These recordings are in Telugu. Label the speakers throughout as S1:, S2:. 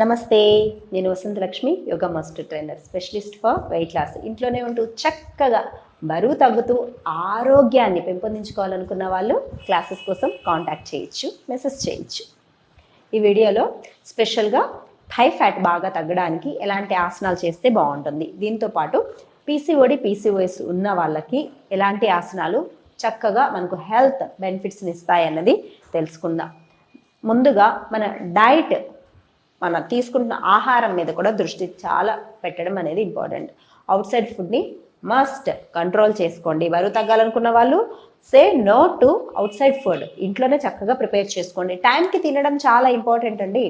S1: నమస్తే నేను Vasantha Lakshmi yoga master trainer specialist for weight loss. ఇంట్లోనే ఉంటూ చక్కగా బరువు తగ్గుతూ ఆరోగ్యాన్ని పెంపొందించుకోవాలనుకున్న వాళ్ళు క్లాసెస్ కోసం కాంటాక్ట్ చేయొచ్చు మెసేజ్ చేయొచ్చు. ఈ వీడియోలో స్పెషల్గా థై ఫ్యాట్ బాగా తగ్గడానికి ఎలాంటి ఆసనాలు చేస్తే బాగుంటుంది? దీంతో పాటు పీసీఓడి పీసీఓఎస్ ఉన్న వాళ్ళకి ఎలాంటి ఆసనాలు చక్కగా మనకు హెల్త్ బెనిఫిట్స్ని ఇస్తాయన్నది తెలుసుకుందాం. ముందుగా మన డైట్ మన తీసుకుంటున్న ఆహారం మీద కూడా దృష్టి చాలా పెట్టడం అనేది ఇంపార్టెంట్. అవుట్ సైడ్ ఫుడ్ని మస్ట్ కంట్రోల్ చేసుకోండి. బరువు తగ్గాలనుకున్న వాళ్ళు say no to outside food ఇంట్లోనే చక్కగా ప్రిపేర్ చేసుకోండి. టైంకి తినడం చాలా ఇంపార్టెంట్ అండి.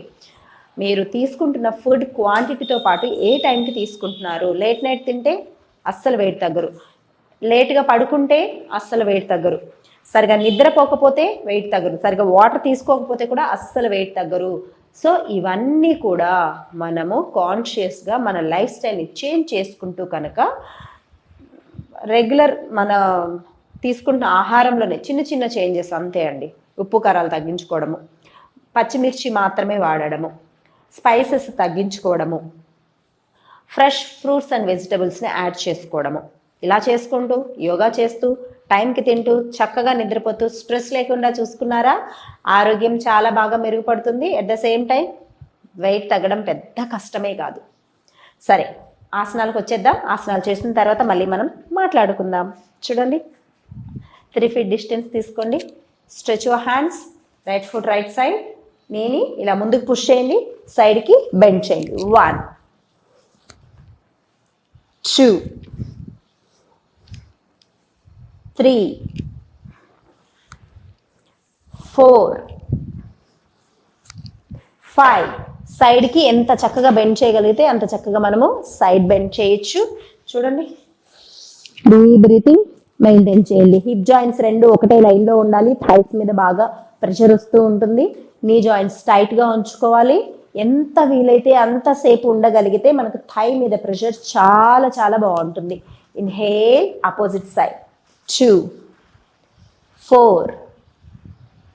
S1: మీరు తీసుకుంటున్న ఫుడ్ క్వాంటిటీతో పాటు ఏ టైంకి తీసుకుంటున్నారు? లేట్ నైట్ తింటే అస్సలు వెయిట్ తగ్గరు. లేట్గా పడుకుంటే అస్సలు వెయిట్ తగ్గరు. సరిగా నిద్రపోకపోతే వెయిట్ తగ్గరు. సరిగా వాటర్ తీసుకోకపోతే కూడా అస్సలు వెయిట్ తగ్గరు. సో ఇవన్నీ కూడా మనము కాన్షియస్గా మన లైఫ్ స్టైల్ని చేంజ్ చేసుకుంటూ కనుక రెగ్యులర్ మన తీసుకుంటున్న ఆహారంలోనే చిన్న చిన్న చేంజెస్ అంతే అండి. ఉప్పు కారాలు తగ్గించుకోవడము పచ్చిమిర్చి మాత్రమే వాడడము స్పైసెస్ తగ్గించుకోవడము ఫ్రెష్ ఫ్రూట్స్ అండ్ వెజిటబుల్స్ని యాడ్ చేసుకోవడము. ఇలా చేసుకుంటూ యోగా చేస్తూ టైంకి తింటూ చక్కగా నిద్రపోతూ స్ట్రెస్ లేకుండా చూసుకున్నారా? ఆరోగ్యం చాలా బాగా మెరుగుపడుతుంది. At the same time weight తగ్గడం పెద్ద కష్టమే కాదు. సరే ఆసనాలకు వచ్చేద్దాం. ఆసనాలు చేసిన తర్వాత మళ్ళీ మనం మాట్లాడుకుందాం. చూడండి. త్రీ ఫీట్ డిస్టెన్స్ తీసుకోండి. Stretch your hands right foot right side నేను ఇలా ముందుకు పుష్ చేయండి. సైడ్కి బెండ్ చేయండి. One two three four five. సైడ్కి ఎంత చక్కగా బెండ్ చేయగలిగితే అంత చక్కగా మనము సైడ్ బెండ్ చేయొచ్చు. చూడండి. డీ బ్రీతింగ్ మెయింటైన్ చేయండి. హిప్ జాయింట్స్ రెండు ఒకటే లైన్లో ఉండాలి. థైస్ మీద బాగా ప్రెషర్ వస్తూ ఉంటుంది. నీ జాయింట్స్ టైట్గా ఉంచుకోవాలి. ఎంత వీలైతే అంతసేపు ఉండగలిగితే మనకు థై మీద ప్రెషర్ చాలా చాలా బాగుంటుంది. Inhale opposite side two four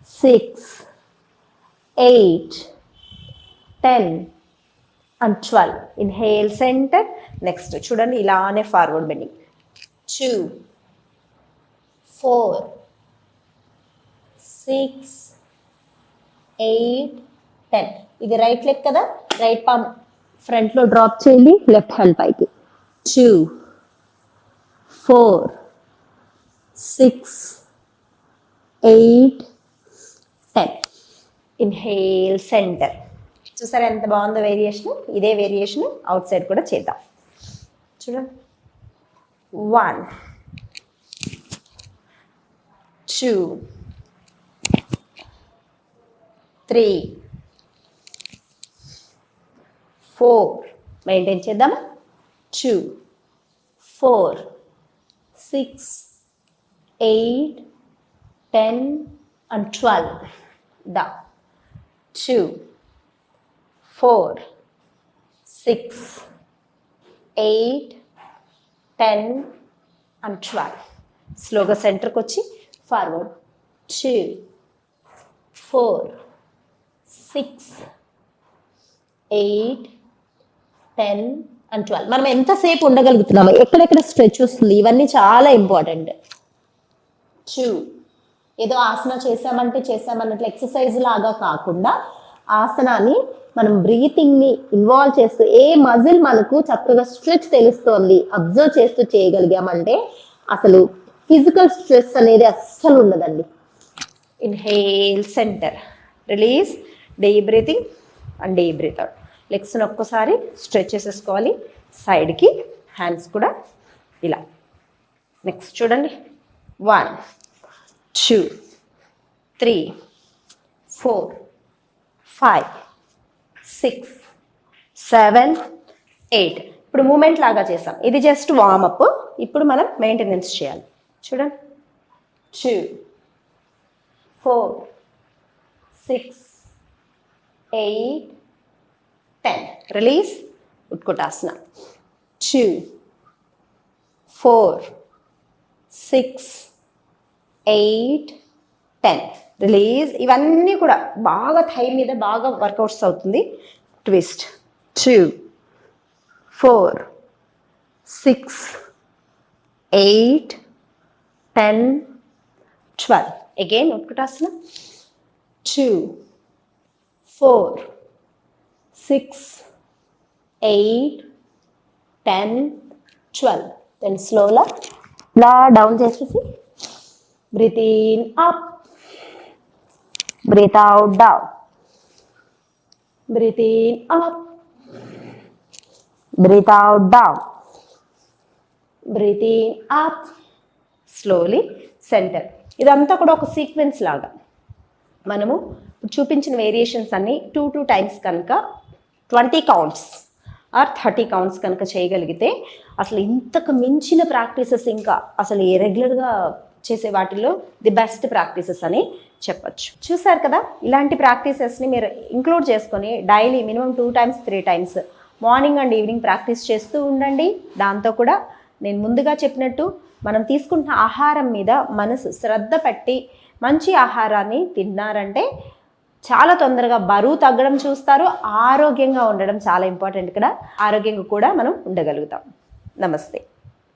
S1: six eight ten and twelve inhale centre next చూడండి ఇలానే forward bending two four six eight ten ఇది రైట్ లెగ్ కదా? రైట్ పామ్ ఫ్రంట్లో డ్రాప్ చేయండి లెఫ్ట్ హ్యాండ్ పైకి. Two four six eight ten. Inhale centre. చూసారా ఎంత బాగుందో వేరియేషన్? ఇదే వేరియేషన్ అవుట్ సైడ్ కూడా చేద్దాం. చూడండి one two three four. Maintain చేద్దామా? Two four six eight ten and twelve the two four six eight ten and twelve స్లోగా సెంటర్కి వచ్చి forward two four six eight ten and twelve మనం ఎంతసేపు ఉండగలుగుతున్నాము ఎక్కడెక్కడ స్ట్రెచ్ వస్తుంది ఇవన్నీ చాలా ఇంపార్టెంట్ టూ ఏదో ఆసన చేసామంటే చేసామన్నట్లు ఎక్సర్సైజ్ లాగా కాకుండా ఆసనాన్ని మనం బ్రీతింగ్ని ఇన్వాల్వ్ చేస్తూ ఏ మజిల్ మనకు చక్కగా స్ట్రెచ్ తెలుస్తోంది అబ్జర్వ్ చేస్తూ చేయగలిగామంటే అసలు ఫిజికల్ స్ట్రెస్ అనేది అస్సలు ఉండదండి. Inhale centre release the breathing and the breath out లెగ్స్ని ఒక్కసారి స్ట్రెచ్ చేసేసుకోవాలి. సైడ్కి హ్యాండ్స్ కూడా ఇలా. నెక్స్ట్ చూడండి. One two three four five six seven eight ఇప్పుడు మూమెంట్ లాగా చేసాం ఇది జస్ట్ వార్మప్ ఇప్పుడు మనం మెయింటెనెన్స్ చేయాలి. చూడండి. Two four six eight ten release Utkatasana. Two four six eight ten. Release ఇవన్నీ కూడా బాగా థై మీద బాగా వర్కౌట్స్ అవుతుంది. Twist. Two four six eight ten twelve. Again ఒక్కటాసన two four six eight ten twelve. Then స్లోలా ఇలా డౌన్ చేసేసి Breathe in up. Breathe out down. Breathe in up. Breathe out down. Breathe in up. Slowly centre ఇదంతా కూడా ఒక సీక్వెన్స్ లాగా మనము చూపించిన వేరియేషన్స్ అన్నీ టూ టూ టైమ్స్ కనుక twenty counts or thirty counts కనుక చేయగలిగితే అసలు ఇంతకు మించిన ప్రాక్టీసెస్ ఇంకా అసలు ఏ రెగ్యులర్గా చేసే వాటిల్లో ది బెస్ట్ ప్రాక్టీసెస్ అని చెప్పచ్చు. చూసారు కదా? ఇలాంటి ప్రాక్టీసెస్ని మీరు ఇంక్లూడ్ చేసుకొని daily minimum two times three times morning and evening practice చేస్తూ ఉండండి. దాంతో కూడా నేను ముందుగా చెప్పినట్టు మనం తీసుకుంటున్న ఆహారం మీద మనసు శ్రద్ధ పెట్టి మంచి ఆహారాన్ని తిన్నారంటే చాలా తొందరగా బరువు తగ్గడం చూస్తారు. ఆరోగ్యంగా ఉండడం చాలా ఇంపార్టెంట్ ఇక్కడ ఆరోగ్యంగా కూడా మనం ఉండగలుగుతాం. నమస్తే.